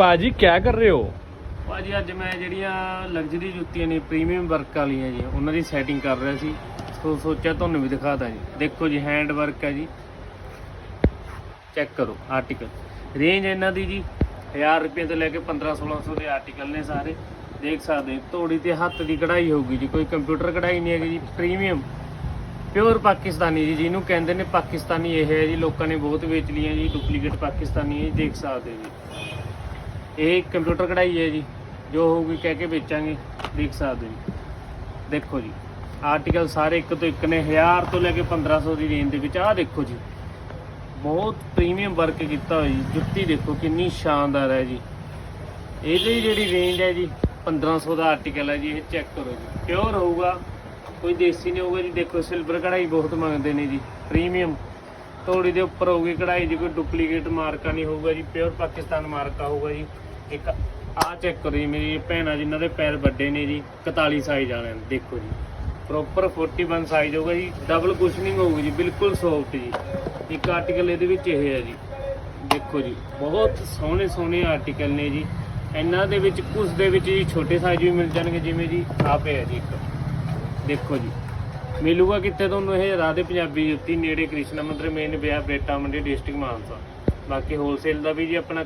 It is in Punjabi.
ਪਾਜੀ ਕਿਆ ਕਰ ਰਹੇ ਹੋ? ਭਾਜੀ, ਅੱਜ ਮੈਂ ਜਿਹੜੀਆਂ ਲਗਜ਼ਰੀ ਜੁੱਤੀਆਂ ਨੇ ਪ੍ਰੀਮੀਅਮ ਵਰਕ ਵਾਲੀਆਂ ਜੀ, ਉਹਨਾਂ ਦੀ ਸੈਟਿੰਗ ਕਰ ਰਿਹਾ ਸੀ। ਸੋ ਸੋਚਿਆ ਤੁਹਾਨੂੰ ਵੀ ਦਿਖਾਦਾ ਜੀ। ਦੇਖੋ ਜੀ ਹੈਂਡ ਵਰਕ ਹੈ ਜੀ। ਚੈੱਕ ਕਰੋ ਆਰਟੀਕਲ ਰੇਂਜ ਇਹਨਾਂ ਦੀ ਜੀ 1000 ਰੁਪਏ ਤੋਂ ਲੈ ਕੇ 15 1600 ਦੇ ਆਰਟੀਕਲ ਨੇ ਸਾਰੇ। ਦੇਖ ਸਕਦੇ ਹੋ। ਧੋੜੀ ਤੇ ਹੱਥ ਦੀ ਕਢਾਈ ਹੋਊਗੀ ਜੀ। ਕੋਈ ਕੰਪਿਊਟਰ ਕਢਾਈ ਨਹੀਂ ਹੈਗੀ ਜੀ ਪ੍ਰੀਮੀਅਮ ਪਿਓਰ ਪਾਕਿਸਤਾਨੀ ਜੀ, ਜਿਹਨੂੰ ਕਹਿੰਦੇ ਨੇ ਪਾਕਿਸਤਾਨੀ ਇਹ ਹੈ ਜੀ। ਲੋਕਾਂ ਨੇ ਬਹੁਤ ਵੇਚ ਲਈਆਂ ਜੀ ਡੁਪਲੀਕੇਟ ਪਾਕਿਸਤਾਨੀ ਹੈ ਦੇਖ ਸਕਦੇ ਜੀ। ਇਹ ਕੰਪਿਊਟਰ ਕਢਾਈ ਹੈ ਜੀ, ਜੋ ਹੋਊਗੀ ਕਹਿ ਕੇ ਵੇਚਾਂਗੇ ਦੇਖ ਸਕਦੇ ਹੋ ਜੀ। ਦੇਖੋ ਜੀ ਆਰਟੀਕਲ ਸਾਰੇ ਇੱਕ ਤੋਂ ਇੱਕ ਨੇ 1000 ਤੋਂ ਲੈ ਕੇ 1500 ਦੀ ਰੇਂਜ ਦੇ ਵਿੱਚ, ਆਹ ਦੇਖੋ ਜੀ। ਬਹੁਤ ਪ੍ਰੀਮੀਅਮ ਵਰਕ ਕੀਤਾ ਹੋਇਆ ਜੀ, ਜੁੱਤੀ ਦੇਖੋ ਕਿੰਨੀ ਸ਼ਾਨਦਾਰ ਹੈ ਜੀ। ਇਹਦੀ ਜਿਹੜੀ ਰੇਂਜ ਹੈ ਜੀ 1500 ਦਾ ਆਰਟੀਕਲ ਹੈ ਜੀ, ਇਹ ਚੈੱਕ ਕਰੋ ਜੀ। ਪਿਓਰ ਹੋਊਗਾ, ਕੋਈ ਦੇਸੀ ਨਹੀਂ ਹੋਊਗਾ ਜੀ, ਦੇਖੋ ਸਿਲਵਰ ਕਢਾਈ ਬਹੁਤ ਮੰਗਦੇ ਨੇ ਜੀ ਪ੍ਰੀਮੀਅਮ ਤੋੜੀ ਦੇ ਉੱਪਰ ਹੋਊਗੀ ਕਢਾਈ ਦੀ ਕੋਈ ਡੁਪਲੀਕੇਟ ਮਾਰਕਾ ਨਹੀਂ ਹੋਊਗਾ ਜੀ ਪਿਓਰ ਪਾਕਿਸਤਾਨ ਮਾਰਕਾ ਹੋਊਗਾ ਜੀ। ਇੱਕ ਆਹ ਚੈੱਕ ਕਰੋ ਜੀ ਮੇਰੀ ਭੈਣਾਂ ਜਿਨ੍ਹਾਂ ਦੇ ਪੈਰ ਵੱਡੇ ਨੇ ਜੀ 41 ਸਾਈਜ਼ ਵਾਲਿਆਂ ਦੇ, ਦੇਖੋ ਜੀ। ਪ੍ਰੋਪਰ 41 ਸਾਈਜ਼ ਹੋਊਗਾ ਜੀ ਡਬਲ ਕੁਸ਼ਨਿੰਗ ਹੋਊਗੀ ਜੀ, ਬਿਲਕੁਲ ਸੌਫਟ ਜੀ। ਇੱਕ ਆਰਟੀਕਲ ਇਹਦੇ ਵਿੱਚ ਇਹ ਹੈ ਜੀ, ਦੇਖੋ ਜੀ, ਬਹੁਤ ਸੋਹਣੇ ਸੋਹਣੇ ਆਰਟੀਕਲ ਨੇ ਜੀ। ਇਹਨਾਂ ਦੇ ਵਿੱਚ ਕੁਝ ਦੇ ਵਿੱਚ ਜੀ ਛੋਟੇ ਸਾਈਜ਼ ਵੀ ਮਿਲ ਜਾਣਗੇ, ਜਿਵੇਂ ਜੀ ਆਹ ਪਿਆ ਜੀ ਇੱਕ। ਦੇਖੋ ਜੀ। ਮਿਲੂਗਾ ਕਿੱਥੇ ਤੁਹਾਨੂੰ ਇਹ ਰਾਧੇ ਪੰਜਾਬੀ ਜੁੱਤੀ ਨੇੜੇ ਕ੍ਰਿਸ਼ਨਾ ਮੰਦਿਰ, ਮੇਨ ਵਿਆਹ ਬੇਟਾ ਮੰਡੀ, ਡਿਸਟ੍ਰਿਕਟ ਮਾਨਸਾ। ਬਾਕੀ ਹੋਲਸੇਲ ਦਾ ਵੀ ਜੀ ਆਪਣਾ